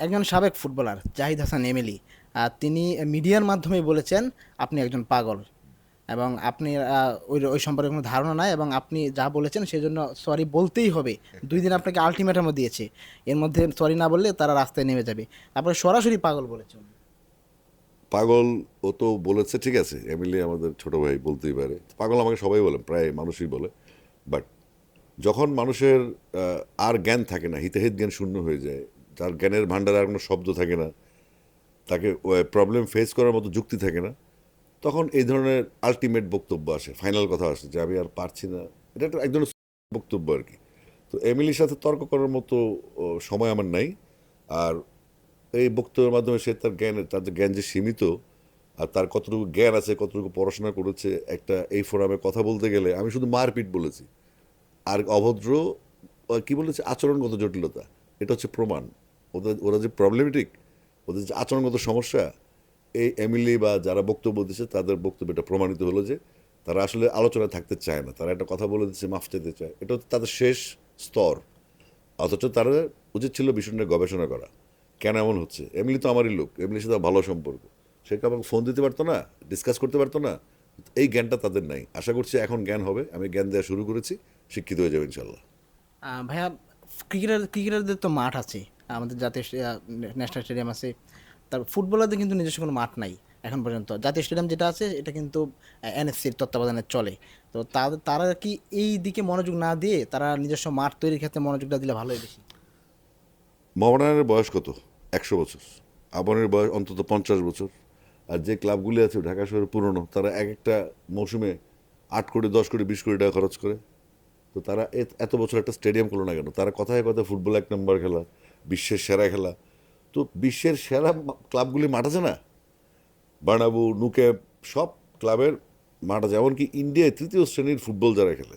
একজন সাবেক ফুটবলার জাহিদ হাসান আহ, তিনি মিডিয়ার মাধ্যমে বলেছেন আপনি একজন পাগল। এবং আপনি ওই ওই সম্পর্কে কোনো ধারণা নাই এবং আপনি যা বলেছেন সেই জন্য সরি বলতেই হবে। দুই দিন আপনাকে আলটিমেটামও দিয়েছে। এর মধ্যে সরি না বললে তারা রাস্তায় নেমে যাবে। তারপরে সরাসরি পাগল বলেছেন পাগল ও তো বলেছে ঠিক আছে। এমএলএ আমাদের ছোট ভাই বলতেই পারে। পাগল আমাকে সবাই বলে প্রায় মানুষই বলে। বাট যখন মানুষের আর জ্ঞান থাকে না হিতাহিত জ্ঞান শূন্য হয়ে যায় তার জ্ঞানের ভাণ্ডারে আর কোনো শব্দ থাকে না, তাকে প্রবলেম ফেস করার মতো যুক্তি থাকে না, তখন এই ধরনের আলটিমেট বক্তব্য আসে ফাইনাল কথা আসে যে আমি আর পারছি না। এটা একটা এক ধরনের বক্তব্য আর কি। তো এমিলির সাথে তর্ক করার মতো সময় আমার নাই। আর এই বক্তব্যের মাধ্যমে সে তার জ্ঞান তার জ্ঞান যে সীমিত, আর তার কতটুকু জ্ঞান আছে, কতটুকু পড়াশোনা করেছে, একটা এই ফোরামে কথা বলতে গেলে আমি শুধু মারপিট বলেছি। আর অভদ্র কি বলেছে? আচরণগত জটিলতা। এটা হচ্ছে প্রমাণ। ওদের, ওরা যে প্রবলেমেটিক ওদের যে আচরণগত সমস্যা, এই এমিলি বা যারা বক্তব্য দিচ্ছে, তাদের বক্তব্যটা প্রমাণিত হলো যে তারা আসলে আলোচনায় থাকতে চায় না। তারা একটা কথা বলে দিচ্ছে, মাফ চাইতে চায়। এটা হচ্ছে তাদের শেষ স্তর। অথচ তারা উচিত ছিল বিষয় নিয়ে গবেষণা করা। কেন এমন হচ্ছে? এমনি তো আমারই লোক। এমনির সাথে ভালো সম্পর্ক। সে আমাকে ফোন দিতে পারতো না? ডিসকাস করতে পারতো না? এই জ্ঞানটা তাদের নাই। আশা করছি এখন জ্ঞান হবে। আমি জ্ঞান দেওয়া শুরু করেছি। শিক্ষিত হয়ে যাবে ইনশাল্লাহ। ভাইয়া ক্রিকেটার ক্রিকেটারদের তো মাঠ আছে। আমাদের জাতীয় ন্যাশনাল স্টেডিয়াম আছে। তার ফুটবলারদের কিন্তু নিজস্ব কোনো মাঠ নাই এখন পর্যন্ত। জাতীয় স্টেডিয়াম যেটা আছে, এটা কিন্তু এনএসসির তত্ত্বাবধানে চলে। তো তাদের তারা কি এই দিকে মনোযোগ না দিয়ে তারা নিজস্ব মাঠ তৈরির ক্ষেত্রে মনোযোগটা দিলে ভালোই বেশি? মোহামেডানের বয়স কত? একশো বছর। আবানের বয়স অন্তত পঞ্চাশ বছর। আর যে ক্লাবগুলি আছে, ঢাকা শহরে পুরনো, তারা এক একটা মৌসুমে আট কোটি, দশ কোটি, বিশ কোটি টাকা খরচ করে। তো তারা এত বছর একটা স্টেডিয়াম করল না কেন? তারা কথায় কথা ফুটবল এক নম্বর খেলা, বিশ্বের সেরা খেলা। তো বিশ্বের সেরা ক্লাবগুলি মাঠ আছে না? বার্নাবু নুকেপ সব ক্লাবের মাঠ আছে। এমনকি ইন্ডিয়ায় তৃতীয় শ্রেণির ফুটবল যারা খেলে,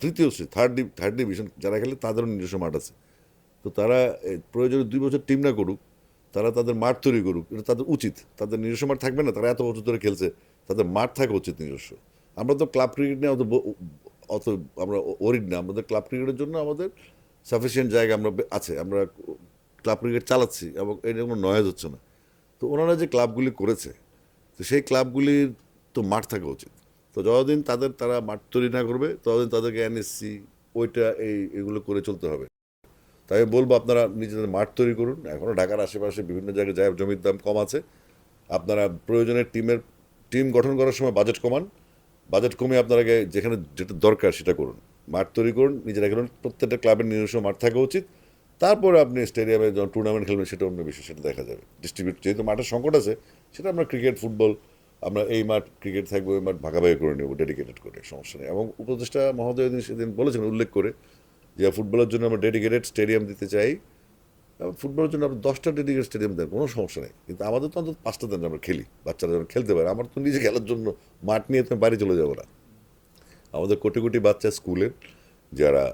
তৃতীয় শ্রেণি থার্ড থার্ড ডিভিশন যারা খেলে, তাদেরও নিজস্ব মাঠ আছে। তো তারা প্রয়োজনে দুই বছর টিম না করুক, তারা তাদের মাঠ তৈরি করুক, এটা তাদের উচিত। তাদের নিজস্ব মাঠ থাকবে না, তারা এত বছর ধরে খেলছে, তাদের মাঠ থাকা উচিত নিজস্ব। আমরা তো ক্লাব ক্রিকেট নিয়ে অত অত আমরা ওরিড না। আমাদের ক্লাব ক্রিকেটের জন্য আমাদের সাফিসিয়েন্ট জায়গা আমরা আছে। আমরা ক্লাব ক্রিকেট চালাচ্ছি এবং এটা কোনো নয়েজ হচ্ছে না। তো ওনারা যে ক্লাবগুলি করেছে, তো সেই ক্লাবগুলির তো মাঠ থাকা উচিত। তো যতদিন তাদের তারা মাঠ তৈরি না করবে, ততদিন তাদেরকে এনএসসি ওইটা এই এগুলো করে চলতে হবে। তাই বলব আপনারা নিজেদের মাঠ তৈরি করুন। এখনও ঢাকার আশেপাশে বিভিন্ন জায়গায় জমির দাম কম আছে। আপনারা প্রয়োজনে টিমের টিম গঠন করার সময় বাজেট কমান। বাজেট কমিয়ে আপনারাকে যেখানে যেটা দরকার সেটা করুন। মাঠ তৈরি করুন, নিজেরা খেলুন, প্রত্যেকটা ক্লাবের নিজস্ব মাঠ থাকা উচিত। তারপরে আপনি স্টেডিয়ামে যখন টুর্নামেন্ট খেলবেন সেটা অন্য বিষয়, সেটা দেখা যাবে। ডিস্ট্রিবিউট যেহেতু মাঠের সংকট আছে, সেটা আমরা ক্রিকেট ফুটবল আমরা এই মাঠ ক্রিকেট থাকব, এই মাঠ ভাগাভাগি করে নেব ডেডিকেটেড করে, সমস্যা নেই। এবং উপদেষ্টা মহোদয় সেদিন বলেছেন, উল্লেখ করে যে, ফুটবলের জন্য আমরা ডেডিকেটেড স্টেডিয়াম দিতে চাই। ফুটবলের জন্য আপনি দশটা ডেডিকেটেড স্টেডিয়াম দেন কোনো সমস্যা নেই। কিন্তু আমাদের তো অন্তত পাঁচটা দেন আমরা খেলি, বাচ্চারা যেন খেলতে পারে। আমার তো নিজে খেলার জন্য মাঠ নিয়ে তুমি বাড়ি চলে যাব না। আমাদের কোটি কোটি বাচ্চা স্কুলের যারা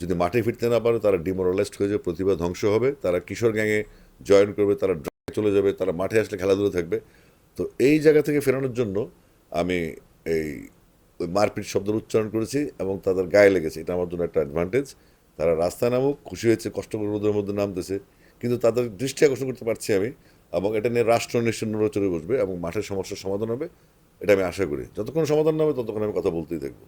যদি মাঠে ফিরতে না পারে, তারা ডিমোরালাইজড হয়ে যাবে, প্রতিভা ধ্বংস হবে, তারা কিশোর গ্যাংয়ে জয়েন করবে, তারা ড্রাগে চলে যাবে, তারা মাঠে আসলে খেলাধুলো থাকবে। তো এই জায়গা থেকে ফেরানোর জন্য আমি এই মারপিট শব্দের উচ্চারণ করেছি এবং তাদের গায়ে লেগেছে। এটা আমার জন্য একটা অ্যাডভান্টেজ তারা রাস্তায় নামুক, খুশি হয়েছে, কষ্ট রোদের মধ্যে নামতেছে। কিন্তু তাদের দৃষ্টি আকর্ষণ করতে পারছি আমি এবং এটা নিয়ে রাষ্ট্র নিশ্চয় নড়চড়ে বসবে এবং মাঠের সমস্যার সমাধান হবে, এটা আমি আশা করি। যতক্ষণ সমাধান না হবে, ততক্ষণ আমি কথা বলতেই থাকব।